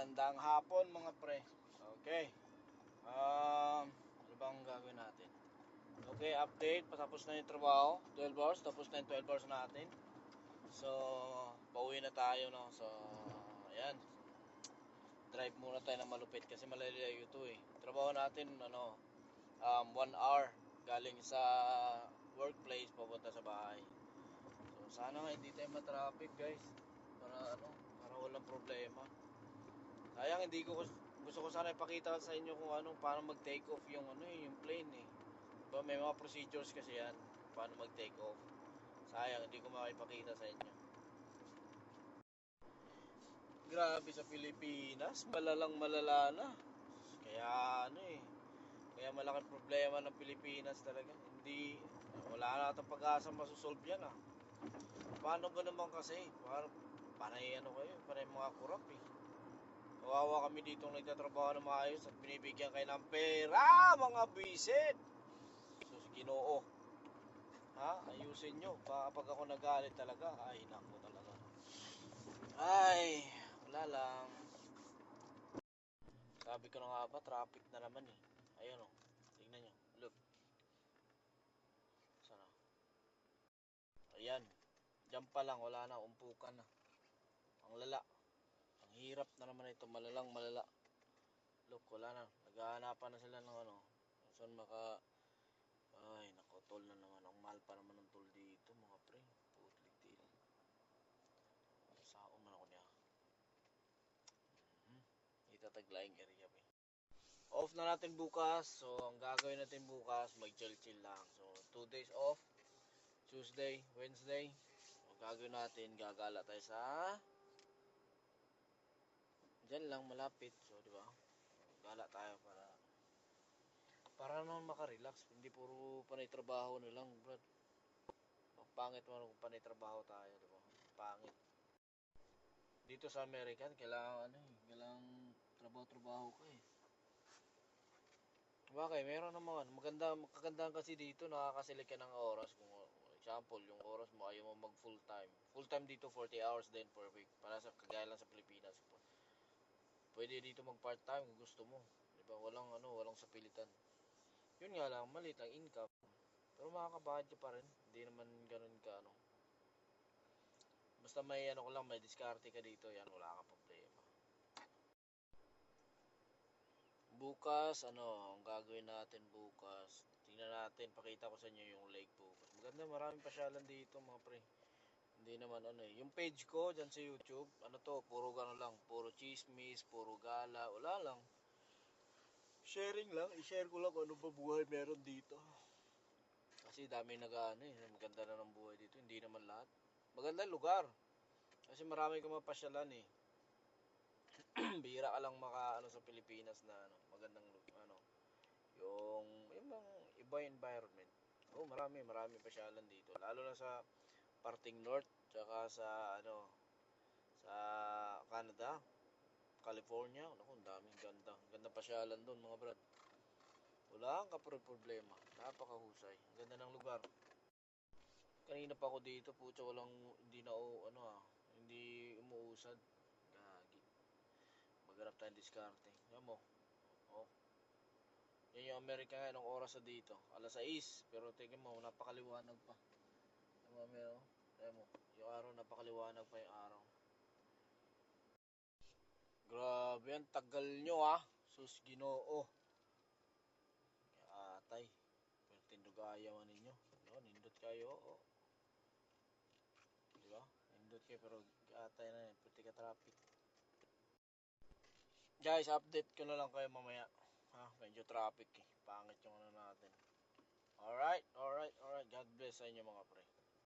magandang hapon mga pre. Okay. Um, ano bang gagawin natin? Okay, update. Patapos na yung trabaho. 12 hours. Tapos na yung 12 hours natin. So, pauwi na tayo, no? So, ayan. Drive muna tayo ng malupit kasi malalayo ito eh. Trabaho natin, ano, um, 1 hour galing sa workplace papunta sa bahay. So, sana nga hindi tayo matraffic, guys. Para ano, para walang problema. Sayang hindi ko gusto ko sana ipakita sa inyo kung ano paano mag-take off yung ano yung plane eh. Diba, may mga procedures kasi yan paano mag-take off. Sayang hindi ko makipakita sa inyo. Grabe sa Pilipinas, malalang malala na. Kaya ano eh, kaya malaking problema ng Pilipinas talaga. Hindi, wala na natang pag-asa masusolve yan ah. Paano ba naman kasi? Para, panay ano kayo, panay mga kurap eh. Kawawa kami dito nagtatrabaho ng maayos at binibigyan kayo ng pera, mga bisit. Sus, ginoo. Ha? Ayusin nyo. Baka pag ako nagalit talaga, ay nako talaga. Ay, wala lang. Sabi ko na nga ba, traffic na naman eh. Ayun oh. Tingnan nyo. Look. Sana. Ayan. Diyan pa lang, wala na. Umpukan na. Ang lala. Hirap na naman ito. Malalang malala. Look, wala na. Naghahanapan na sila ng ano. Saan maka... Ay, nako, tol na naman. Ang mahal pa naman ng tol dito, mga pre. Putlik din. Saon man ako niya. Mhm. Itataglaing area, pre. Off na natin bukas. So, ang gagawin natin bukas, mag-chill-chill lang. So, two days off. Tuesday, Wednesday. Ang gagawin natin, gagala tayo sa Diyan lang malapit. So, di ba? Gala tayo para para naman makarelax. Hindi puro panay trabaho na lang, brad. Ang pangit mo kung panay trabaho tayo, di ba? Pangit. Dito sa American, kailangan ano eh, kailangan trabaho-trabaho ka eh. Bakit? Meron naman. Maganda, kagandahan kasi dito, nakakaselect ka ng oras. Kung example, yung oras mo ayaw mo mag full time. Full time dito 40 hours din per week. Para sa kagaya lang sa Pilipinas. Pwede dito mag part time kung gusto mo. Di ba? Walang ano, walang sapilitan. Yun nga lang, maliit ang income. Pero makakabahad ka pa rin. Hindi naman ganun ka ano. Basta may ano ko lang, may diskarte ka dito, yan, wala kang problema. Bukas, ano, ang gagawin natin bukas, tingnan natin, pakita ko sa inyo yung lake bukas. Maganda, maraming pasyalan dito mga pre. Hindi naman ano eh. Yung page ko dyan sa YouTube, ano to, puro gano lang, puro chismis, puro gala, wala lang. Sharing lang, i-share ko lang kung ano ba buhay meron dito. Kasi dami nag ano eh, maganda na ng buhay dito, hindi naman lahat. Maganda lugar. Kasi marami kang mapasyalan eh. Bihira ka lang maka ano sa Pilipinas na ano, magandang ano yung yung bang iba environment. Oh, marami, marami pasyalan dito. Lalo na sa parting north tsaka sa ano sa Canada, California. Naku, ang daming ganda. Ganda pasyalan doon, mga brad. Wala kang kapro problema. Napakahusay. Ganda ng lugar. Kanina pa ako dito, putya walang hindi na ano ah, hindi umuusad. Gagi. Maghanap tayong diskarte. Yan mo. Oh. Yan yung Amerika nga, anong oras na dito? Alas 6. Pero tingnan mo, napakaliwanag pa. May, oh. Yan mo. Yung araw, napakaliwanag pa yung araw. Grabe yan, tagal nyo ah. Sus, ginoo. Atay. Pero tindugaya man ninyo. No, nindot kayo, oo. Di ba? Nindot kayo, pero atay na yan. Puti ka traffic. Guys, update ko na lang kayo mamaya. Ha, medyo traffic eh. Pangit yung ano natin. Alright, alright, alright. God bless sa inyo mga pre.